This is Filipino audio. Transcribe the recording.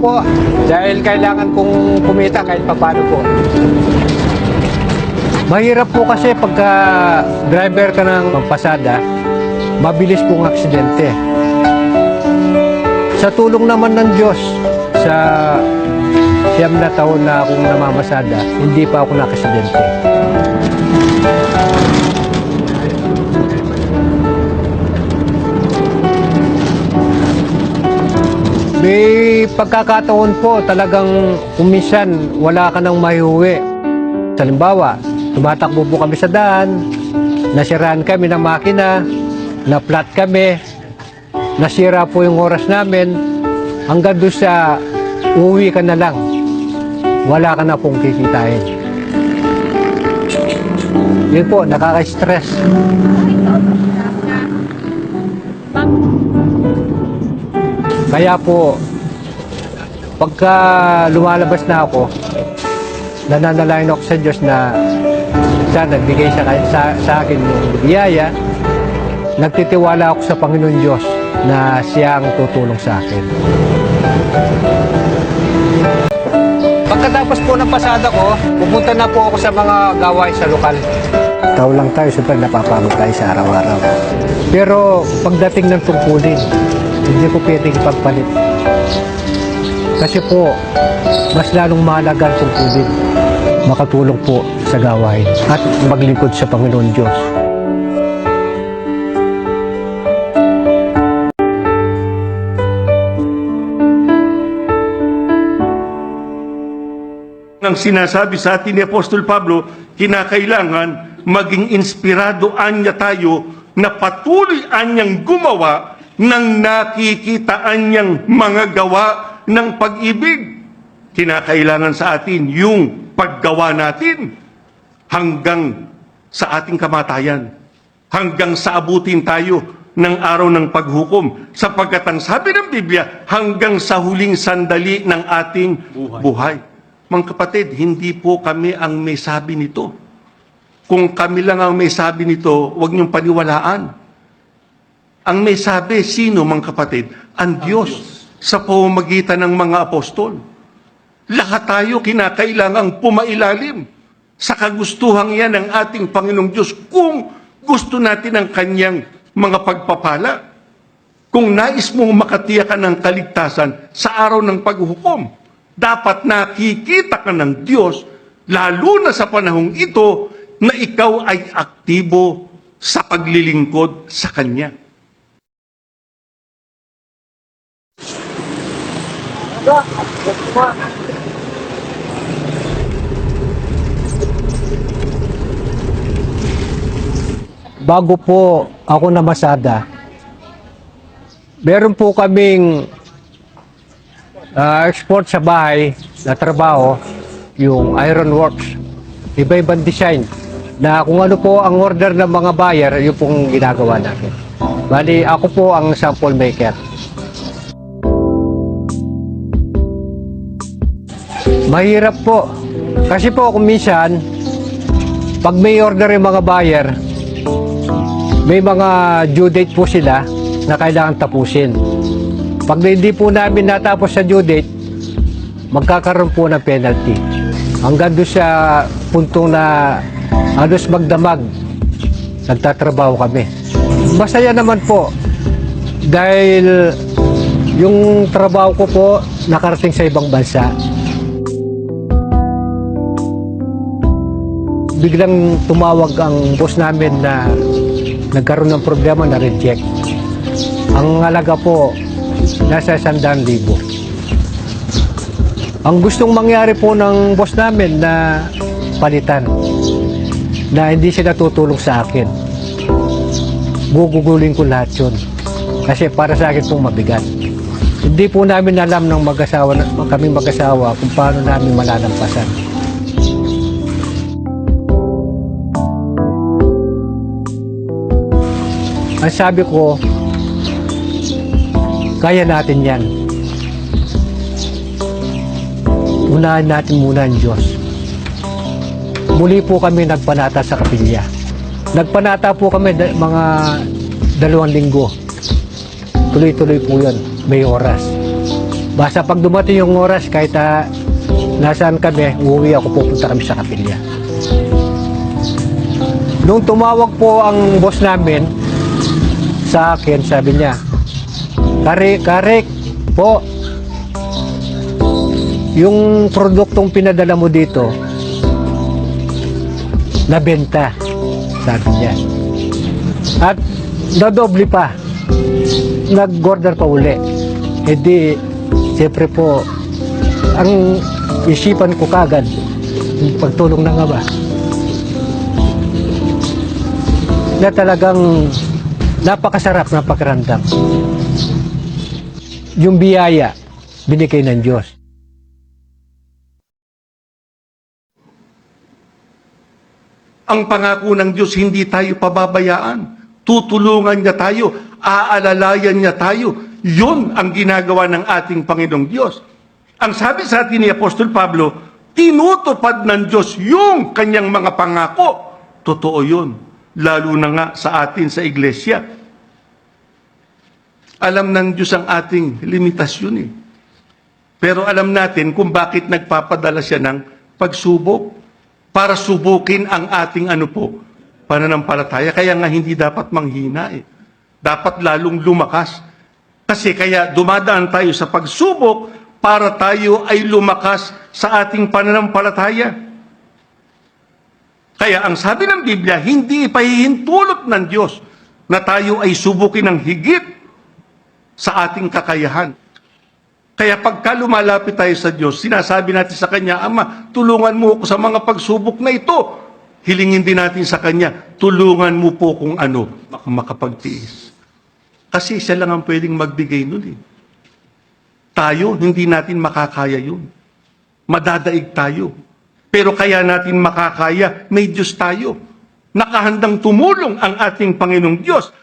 po. Dahil kailangan kong kumita kahit papano po. Mahirap po kasi pagka driver ka ng pasada, mabilis pong aksidente. Sa tulong naman ng Diyos, sa siyam na taon na akong namamasada, hindi pa ako nakasidente. May pagkakataon po talagang kumisan wala ka nang mahiuwi. Halimbawa, tumatakbo po kami sa daan, nasiraan kami ng makina, na-flat kami, nasira po yung oras namin, hanggang doon sa uwi ka na lang, wala ka na pong kikitain. Yun po, nakaka-stress. Kaya po, pagka lumalabas na ako, nananalain ako sa Diyos na sana nagbigay sa, sa, sa akin yung biyaya, nagtitiwala ako sa Panginoon Diyos na siya ang tutulong sa akin. Pagkatapos po ng pasada ko, pupunta na po ako sa mga gawain sa lokal. Tao lang tayo, siyempre napapagod tayo sa araw-araw. Pero pagdating ng tungkulin, hindi ko pwedeng ipagpalit. Kasi po, mas lalong mahalaga ang tungkulin. Makatulong po sa gawain at maglingkod sa Panginoon Diyos. Ang sinasabi sa atin ni Apostol Pablo, kinakailangan maging inspirado anya tayo na patuloy anyang gumawa ng nakikitaan niyang mga gawa ng pag-ibig. Kinakailangan sa atin yung paggawa natin hanggang sa ating kamatayan, hanggang sa abutin tayo ng araw ng paghukom. Sapagkat ang sabi ng Biblia, hanggang sa huling sandali ng ating buhay. Mga kapatid, hindi po kami ang may sabi nito. Kung kami lang ang may sabi nito, huwag niyong paniwalaan. Ang may sabi, sino mga kapatid? Ang Diyos sa pamamagitan ng mga apostol. Lahat tayo kinakailangang pumailalim sa kagustuhan yan ng ating Panginoong Diyos kung gusto natin ang kanyang mga pagpapala. Kung nais mong makatiyakan ng kaligtasan sa araw ng paghukom, dapat nakikita ka ng Diyos, lalo na sa panahong ito, na ikaw ay aktibo sa paglilingkod sa Kanya. Bago po ako namasada, meron po kaming ah, export sa bahay na trabaho, yung iron works. Iba-ibang design na kung ano po ang order ng mga buyer, yun pong ginagawa natin. Bali, ako po ang sample maker. Mahirap po. Kasi po kung minsan, pag may order yung mga buyer, may mga due date po sila na kailangan tapusin. Pag hindi po namin natapos sa due date, magkakaroon po ng penalty. Hanggang doon sa puntong na halos magdamag, nagtatrabaho kami. Masaya naman po dahil yung trabaho ko po nakarating sa ibang bansa. Biglang tumawag ang boss namin na nagkaroon ng problema na reject. Ang halaga po, nasa 100,000 libo. Ang gustong mangyari po ng boss namin na palitan, na hindi siya natutulong sa akin. Gugugulin ko lahat yun. Kasi para sa akin pong mabigat. Hindi po namin alam ng mag-asawa, kami mag-asawa kung paano namin malalampasan. Ang sabi ko, kaya natin yan. Unahan natin muna ang Diyos. Muli po kami nagpanata sa kapilya. Nagpanata po kami mga dalawang linggo. Tuloy-tuloy po yun. May oras. Basta pag dumating yung oras, kahit ah, nasaan kami, uuwi ako, pupunta kami sa kapilya. Nung tumawag po ang boss namin sa akin, sabi niya, Kare, karek po, yung produktong pinadala mo dito, nabenta, sabi niya. At nadoble pa, nag-order pa uli. E di, siyempre po, ang isipan ko kagad, pagtulong ng Ama, na talagang napakasarap na pakiramdam. Yung biyaya, binigay ng Diyos. Ang pangako ng Diyos, hindi tayo pababayaan. Tutulungan niya tayo, aalalayan niya tayo. Yun ang ginagawa ng ating Panginoong Diyos. Ang sabi sa atin ni Apostol Pablo, tinutupad ng Diyos yung kanyang mga pangako. Totoo yun. Lalo na nga sa atin sa iglesia. Alam ng Diyos ang ating limitasyon eh. Pero alam natin kung bakit nagpapadala siya ng pagsubok para subukin ang ating ano po, pananampalataya. Kaya nga hindi dapat manghina eh. Dapat lalong lumakas. Kasi kaya dumadaan tayo sa pagsubok para tayo ay lumakas sa ating pananampalataya. Kaya ang sabi ng Biblia, hindi ipahihintulot ng Diyos na tayo ay subukin ng higit sa ating kakayahan. Kaya pagka lumalapit tayo sa Diyos, sinasabi natin sa Kanya, Ama, tulungan mo ako sa mga pagsubok na ito. Hilingin din natin sa Kanya, tulungan mo po kung ano, mak- makapagtiis. Kasi siya lang ang pwedeng magbigay nun eh. Tayo, hindi natin makakaya yun. Madadaig tayo. Pero kaya natin makakaya, may Diyos tayo. Nakahandang tumulong ang ating Panginoong Diyos